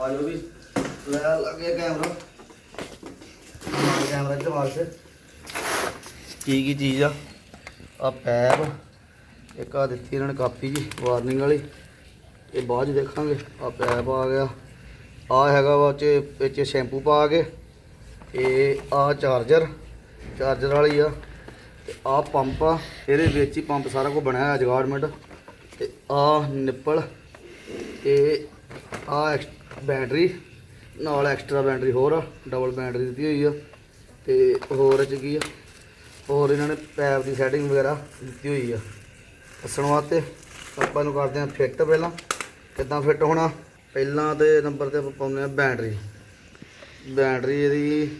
ਆ ਜਾਓ ਵੀ। ਲੈ ਲੱਗੇ ਕੈਮਰਾ। ਕੈਮਰਾ ਇੱਧਰ ਵਾਸਤੇ ਕੀ ਕੀ ਚੀਜ਼ ਆ? ਆ ਪੈਪ। ਇੱਕ ਆ ਦਿੱਤੀ ਇਹਨਾਂ ਨੇ ਕਾਪੀ ਜੀ ਵਾਰਨਿੰਗ ਵਾਲੀ। ਇਹ ਬਾਅਦ ਚ ਦੇਖਾਂਗੇ। ਆ ਪੈਪ ਆ ਗਿਆ। ਆ ਹੈਗਾ ਵਾ ਚ ਵਿੱਚ ਸ਼ੈਂਪੂ ਪਾ ਕੇ। ਇਹ ਆ ਚਾਰਜਰ ਚਾਰਜਰ ਵਾਲੀ ਆ। ਤੇ ਆ ਪੰਪ ਆ। ਇਹਦੇ ਵਿੱਚ ਹੀ ਪੰਪ ਸਾਰਾ ਕੁਝ ਬਣਿਆ ਹੋਇਆ ਜਗਾਰਡਮੈਂਟ ਤੇ ਆ ਨਿੱਪਲ ਤੇ ਆ ਬੈਟਰੀ, ਨਾਲ ਐਕਸਟਰਾ ਬੈਟਰੀ ਹੋਰ ਆ ਡਬਲ ਬੈਟਰੀ ਦਿੱਤੀ ਹੋਈ ਆ, ਤੇ ਹੋਰ 'ਚ ਕੀ ਆ? ਹੋਰ ਇਹਨਾਂ ਨੇ ਪੈਪ ਦੀ ਸੈਟਿੰਗ ਵਗੈਰਾ ਦਿੱਤੀ ਹੋਈ ਆ। ਦੱਸਣ ਵਾਸਤੇ ਆਪਾਂ ਨੂੰ ਕਰਦੇ ਆ ਫਿੱਟ ਪਹਿਲਾਂ। ਕਿੱਦਾਂ ਫਿੱਟ ਹੋਣਾ? ਪਹਿਲਾਂ ਤੇ ਨੰਬਰ ਤੇ ਆਪਾਂ ਪਾਉਂਦੇ ਆ ਬੈਟਰੀ। ਬੈਟਰੀ ਇਹਦੀ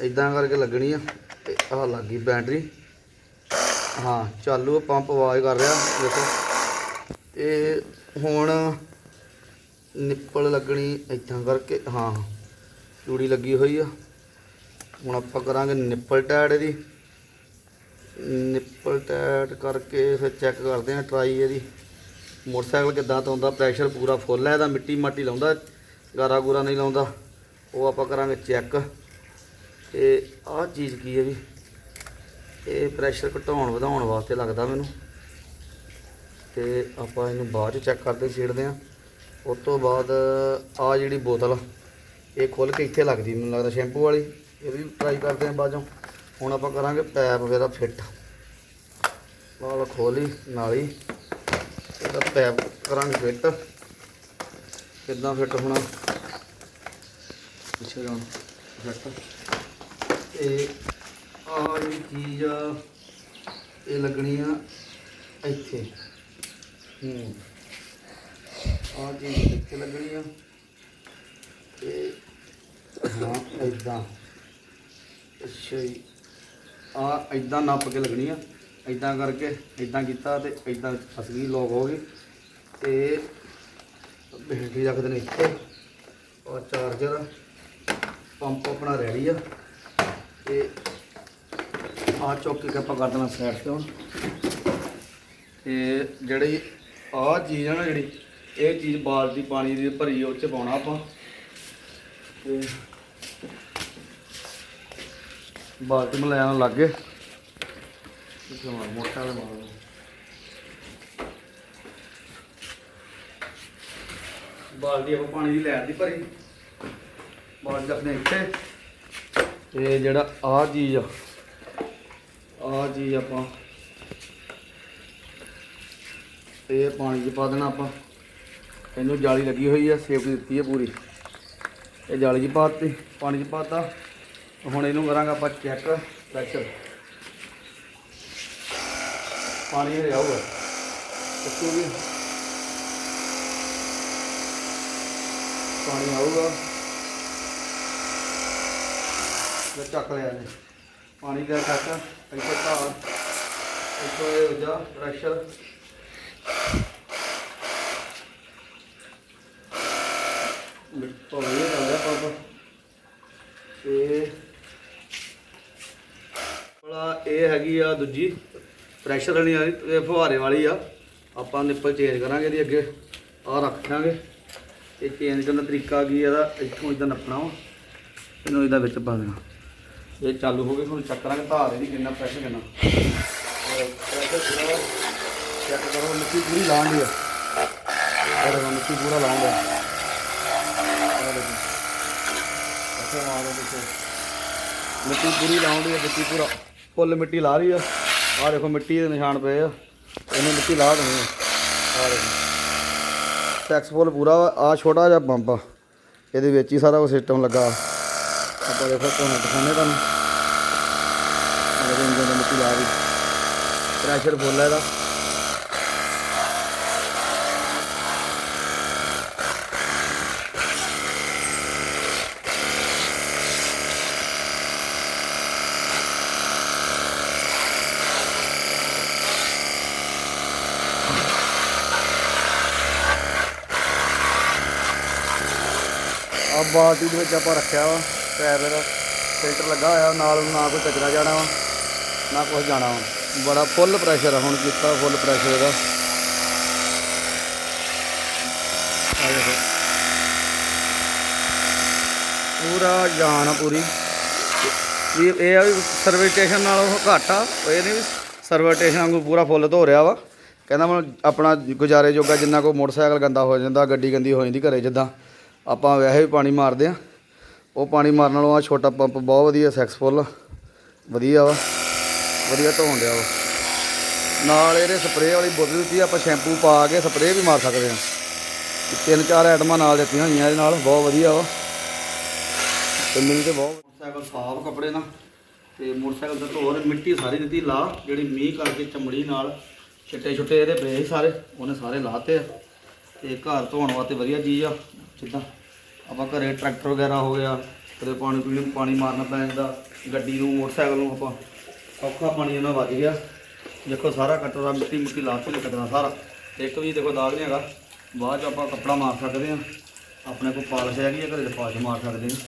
ਇਦਾਂ ਕਰਕੇ ਲੱਗਣੀ ਆ, ਤੇ ਆਹ ਲੱਗ ਗਈ ਬੈਟਰੀ। ਹਾਂ, ਚਾਲੂ ਪੰਪ ਆਵਾਜ਼ ਕਰ ਰਿਹਾ, ਦੇਖੋ। ਤੇ ਹੁਣ ਨਿੱਪਲ ਲੱਗਣੀ ਇਦਾਂ ਕਰਕੇ, ਹਾਂ, ਚੂੜੀ ਲੱਗੀ ਹੋਈ ਆ। ਹੁਣ ਆਪਾਂ ਕਰਾਂਗੇ ਨਿੱਪਲ ਟੈਡ ਇਹਦੀ। ਨਿੱਪਲ ਟੈਡ ਕਰਕੇ ਫਿਰ ਚੈੱਕ ਕਰਦੇ ਆ ਟਰਾਈ ਇਹਦੀ। ਮੋਟਰਸਾਈਕਲ ਕਿੱਦਾਂ ਤੋਂ ਆਉਂਦਾ ਪ੍ਰੈਸ਼ਰ ਪੂਰਾ ਫੁੱਲ ਹੈ ਇਹਦਾ ਮਿੱਟੀ ਮਾਟੀ ਲਾਉਂਦਾ, ਗਾਰਾ ਗੂਰਾ ਨਹੀਂ ਲਾਉਂਦਾ, ਉਹ ਆਪਾਂ ਕਰਾਂਗੇ ਚੈੱਕ ਤੇ ਆਹ ਚੀਜ਼ ਕੀ ਹੈ ਵੀ ਇਹ ਪ੍ਰੈਸ਼ਰ ਘਟਾਉਣ, ਵਧਾਉਣ ਵਾਸਤੇ ਲੱਗਦਾ ਮੈਨੂੰ। ਤੇ ਆਪਾਂ ਇਹਨੂੰ ਬਾਅਦ ਚ ਚੈੱਕ ਕਰਦੇ, ਛੇੜਦੇ ਆ ਉਸ ਤੋਂ ਬਾਅਦ ਆ ਜਿਹੜੀ ਬੋਤਲ ਇਹ ਖੁੱਲ ਕੇ ਇੱਥੇ ਲੱਗਦੀ ਮੈਨੂੰ ਲੱਗਦਾ ਸ਼ੈਂਪੂ ਵਾਲੀ। ਇਹ ਵੀ ਟਰਾਈ ਕਰਦੇ ਆ ਬਾਅਦੋਂ ਹੁਣ ਆਪਾਂ ਕਰਾਂਗੇ ਪੈਪ ਵਗੈਰਾ ਫਿੱਟ। ਨਾਲ ਖੋਲੀ ਨਾਲੀ। ਇਹਦਾ ਪੈਪ ਕਰਾਂਗੇ ਫਿੱਟ। ਕਿੱਦਾਂ ਫਿੱਟ ਹੋਣਾ? ਪਿੱਛੇ ਜਾਣ ਫਿੱਟ। ਇਹ ਆਹ ਜਿਹੜੀ ਚੀਜ਼ ਆ, ਇਹ ਲੱਗਣੀ ਆ ਇੱਥੇ। ਹੂੰ। ਆਹ ਚੀਜ਼ ਇੱਥੇ ਲੱਗਣੀ ਆ। ਤੇ ਹਾਂ ਇਦਾਂ ਅੱਛਾ ਜੀ। ਆ ਇਦਾਂ ਨੱਪ ਕੇ ਲੱਗਣੀ ਆ। ਇਦਾਂ ਕਰਕੇ ਇਦਾਂ ਕੀਤਾ ਤੇ ਇਦਾਂ ਫਸ ਗਈ ਲੋਕ ਹੋ ਗਈ। ਤੇ ਬੈਟਰੀ ਰੱਖਦੇ ਨੇ ਇੱਥੇ। ਔਰ ਚਾਰਜਰ ਪੰਪ ਆਪਣਾ ਰੈਡੀ ਆ। ਤੇ ਆ ਚੌਕੀ ਕੇ ਆਪਾਂ ਕਰ ਦੇਣਾ ਸਾਈਡ ਤੇ ਹੁਣ। ਤੇ ਜਿਹੜੀ ਆ ਚੀਜ਼ ਆ ਨਾ ਜਿਹੜੀ ਇਹ ਚੀਜ਼ ਬਾਲਟੀ ਪਾਣੀ ਦੀ ਭਰੀ ਉਹ ਚ ਪਾਉਣਾ ਆਪਾਂ। ਤੇ ਬਾਲਟੀ ਮੈਂ ਲੈ ਆਉਣ ਮੋਟਾ ਜਿਹਾ ਮਾਰ ਬਾਲਟੀ ਆਪਾਂ ਪਾਣੀ ਦੀ ਲੈਣ ਦੀ ਭਰੀ। ਬਾਲਟੀ ਆਪਣੇ ਇੱਥੇ। ਤੇ ਜਿਹੜਾ ਆ ਚੀਜ਼ ਆ ਆ ਚੀਜ਼ ਆਪਾਂ। ਇਹ ਪਾਣੀ 'ਚ ਪਾ ਦੇਣਾ ਆਪਾਂ। ਇਹਨੂੰ ਜਾਲੀ ਲੱਗੀ ਹੋਈ ਆ, ਸੇਫਟੀ ਦਿੱਤੀ ਹੈ ਪੂਰੀ। ਇਹ ਜਾਲੀ 'ਚ ਪਾਤੀ, ਪਾਣੀ 'ਚ ਪਾਤਾ। ਹੁਣ ਇਹਨੂੰ ਕਰਾਂਗੇ ਆਪਾਂ ਚੈੱਕ ਪ੍ਰੈਸ਼ਰ ਪਾਣੀ ਹਰਿਆ ਹੋਊਗਾ ਦੇਖੋ ਵੀ ਪਾਣੀ ਆਊਗਾ। ਤੇ ਚੱਕ ਲਿਆ ਨੇ ਪਾਣੀ ਦਾ ਚੱਕ ਇੱਥੇ ਧਾਰ ਇੱਥੋਂ ਇਹ ਹੋ ਜਾ ਪ੍ਰੈਸ਼ਰ ਮਿੱਟੋ ਇਹ ਚੱਲਦਾ ਪਾਪਾ ਤੇ ਵਾਲਾ ਇਹ ਹੈਗੀ ਆ ਦੂਜੀ ਪ੍ਰੈਸ਼ਰ ਵਾਲੀ ਆ, ਇਹ ਫੁਹਾਰੇ ਵਾਲੀ ਆ। ਆਪਾਂ ਨਿੱਪਲ ਚੇਂਜ ਕਰਾਂਗੇ ਇਹਦੀ ਅੱਗੇ ਆ ਰੱਖਾਂਗੇ ਇਹ ਚੇਂਜ ਕਰਨ ਦਾ ਤਰੀਕਾ ਕੀ ਇਹਦਾ, ਇੱਥੋਂ ਇਦਾਂ ਨੱਪਣਾ ਵਾ, ਇਹਨੂੰ ਇਹਦਾ ਵਿੱਚ ਪਾ ਦੇਣਾ। ਇਹ ਚਾਲੂ ਹੋ ਗਈ, ਹੁਣ ਚੱਕ ਕਰਾਂਗੇ ਧਾਰ ਇਹਦੀ, ਕਿੰਨਾ ਪ੍ਰੈਸ਼ਰ ਕਿੰਨਾ। ਚੈੱਕ ਕਰੋ, ਮਿੱਟੀ ਪੂਰੀ ਲਾਉਣ ਆ। ਇਹ ਮਿੱਟੀ ਪੂਰਾ ਲਾਉਣ ਦਾ ਮਾਰੋ ਦੇਖੋ ਮਿੱਟੀ ਪੂਰੀ ਲਾਉਣ ਦੀ ਮਿੱਟੀ ਪੂਰਾ ਫੁੱਲ ਮਿੱਟੀ ਲਾ ਰਹੀ ਆ। ਆ ਦੇਖੋ ਮਿੱਟੀ ਦੇ ਨਿਸ਼ਾਨ ਪਏ ਆ। ਇਹਨੂੰ ਮਿੱਟੀ ਲਾ ਦੇਣੀ ਆ। ਆ ਦੇਖੋ। ਟੈਕਸ ਪੂਰਾ ਆ ਛੋਟਾ ਜਿਹਾ ਬੰਬ ਆ। ਇਹਦੇ ਵਿੱਚ ਹੀ ਸਾਰਾ ਉਹ ਸਿਸਟਮ ਲੱਗਾ। ਆਪਾਂ ਦੇਖੋ ਤੁਹਾਨੂੰ ਦਿਖਾਣੇ ਤੁਹਾਨੂੰ। ਇਹਦੇ ਇੰਜਨ ਮਿੱਟੀ ਲਾ ਰਹੀ ਪ੍ਰੈਸ਼ਰ ਫੁੱਲ ਹੈ ਇਹਦਾ। ਆ ਬਾਲਟੀ ਦੇ ਵਿੱਚ ਆਪਾਂ ਰੱਖਿਆ ਵਾ, ਪੈਰ ਦਾ ਫਿਲਟਰ ਲੱਗਾ ਹੋਇਆ, ਨਾਲ ਨਾ ਕੋਈ ਕਚਰਾ ਜਾਣਾ ਵਾ, ਨਾ ਕੁਝ ਜਾਣਾ ਵਾ। ਬੜਾ ਫੁੱਲ ਪ੍ਰੈਸ਼ਰ ਆ, ਹੁਣ ਕੀਤਾ ਫੁੱਲ ਪ੍ਰੈਸ਼ਰ ਇਹਦਾ। ਪੂਰਾ ਜਾਨ ਆ ਪੂਰੀ। ਵੀ ਇਹ ਆ ਵੀ ਸਰਵਿਸ ਸਟੇਸ਼ਨ ਨਾਲੋਂ ਘੱਟ ਆ, ਇਹ ਨਹੀਂ ਵੀ ਸਰਵਿਸ ਸਟੇਸ਼ਨ ਵਾਂਗੂ ਪੂਰਾ ਫੁੱਲ ਧੋ ਰਿਹਾ ਵਾ। ਕਹਿੰਦਾ ਮੈਂ ਆਪਣਾ ਗੁਜ਼ਾਰੇ ਜੋਗਾ ਜਿੰਨਾ ਕੋ ਮੋਟਰਸਾਈਕਲ ਗੰਦਾ ਹੋ ਜਾਂਦਾ, ਗੱਡੀ ਗੰਦੀ ਹੋ ਜਾਂਦੀ ਘਰੇ ਜਿੱਦਾਂ। ਆਪਾਂ ਵੈਸੇ ਵੀ ਪਾਣੀ ਮਾਰਦੇ ਆ ਉਹ ਪਾਣੀ ਮਾਰਨ ਨਾਲੋਂ ਆ ਛੋਟਾ ਪੰਪ ਬਹੁਤ ਵਧੀਆ ਸੈਕਸਫੁੱਲ ਵਧੀਆ ਵਾ। ਵਧੀਆ ਧੋਣ ਡਿਆ ਵਾ। ਨਾਲ ਇਹਦੇ ਸਪਰੇਅ ਵਾਲੀ ਬੋਤਲ ਦਿੱਤੀ ਆਪਾਂ ਸ਼ੈਂਪੂ ਪਾ ਕੇ ਸਪਰੇਅ ਵੀ ਮਾਰ ਸਕਦੇ ਆ ਤਿੰਨ ਚਾਰ ਆਈਟਮਾਂ ਨਾਲ ਦਿੱਤੀਆਂ ਹੋਈਆਂ ਇਹਦੇ ਨਾਲ, ਬਹੁਤ ਵਧੀਆ ਵਾ। ਤੇ ਮੈਨੂੰ ਤੇ ਬਹੁਤ ਮੋਟਰਸਾਈਕਲ ਸਾਫ਼ ਕੱਪੜੇ ਨਾਲ, ਤੇ ਮੋਟਰਸਾਈਕਲ ਦਾ ਧੋਰ ਮਿੱਟੀ ਸਾਰੀ ਦਿੱਤੀ, ਲਾ, ਜਿਹੜੀ ਮੀਂਹ ਕਰਕੇ ਚਮੜੀ ਨਾਲ ਛਿੱਟੇ ਛੁੱਟੇ ਇਹਦੇ ਪਏ ਸਾਰੇ, ਉਹਨੇ ਸਾਰੇ ਲਾਤੇ ਆ। ਤੇ ਘਰ ਧੋਣ ਵਾਸਤੇ ਵਧੀਆ ਚੀਜ਼ ਆ, ਜਿੱਦਾਂ ਆਪਾਂ ਘਰੇ ਟਰੈਕਟਰ ਵਗੈਰਾ ਹੋ ਗਿਆ, ਕਦੇ ਪਾਣੀ ਪੀਣ ਨੂੰ ਪਾਣੀ ਮਾਰਨਾ ਪੈ ਜਾਂਦਾ, ਗੱਡੀ ਨੂੰ, ਮੋਟਰਸਾਈਕਲ ਨੂੰ ਆਪਾਂ ਔਖਾ ਪਾਣੀ ਇਹਨਾਂ ਵੱਜ ਗਿਆ। ਦੇਖੋ ਸਾਰਾ ਕਟਰਾ ਮਿੱਟੀ ਮਿੱਟੀ ਲਾ ਕੇ ਕੱਟਣਾ ਸਾਰਾ। ਇੱਕ ਵੀ ਦੇਖੋ ਦਾਗ ਨਹੀਂ ਹੈਗਾ, ਬਾਅਦ ਚ ਆਪਾਂ ਕੱਪੜਾ ਮਾਰ ਸਕਦੇ ਆ ਆਪਣੇ ਕੋਲ ਪਾਲਸ਼ ਹੈਗੀ ਆ, ਘਰੇ ਤੇ ਪਾਲਿਸ਼ ਮਾਰ ਸਕਦੇ ਆ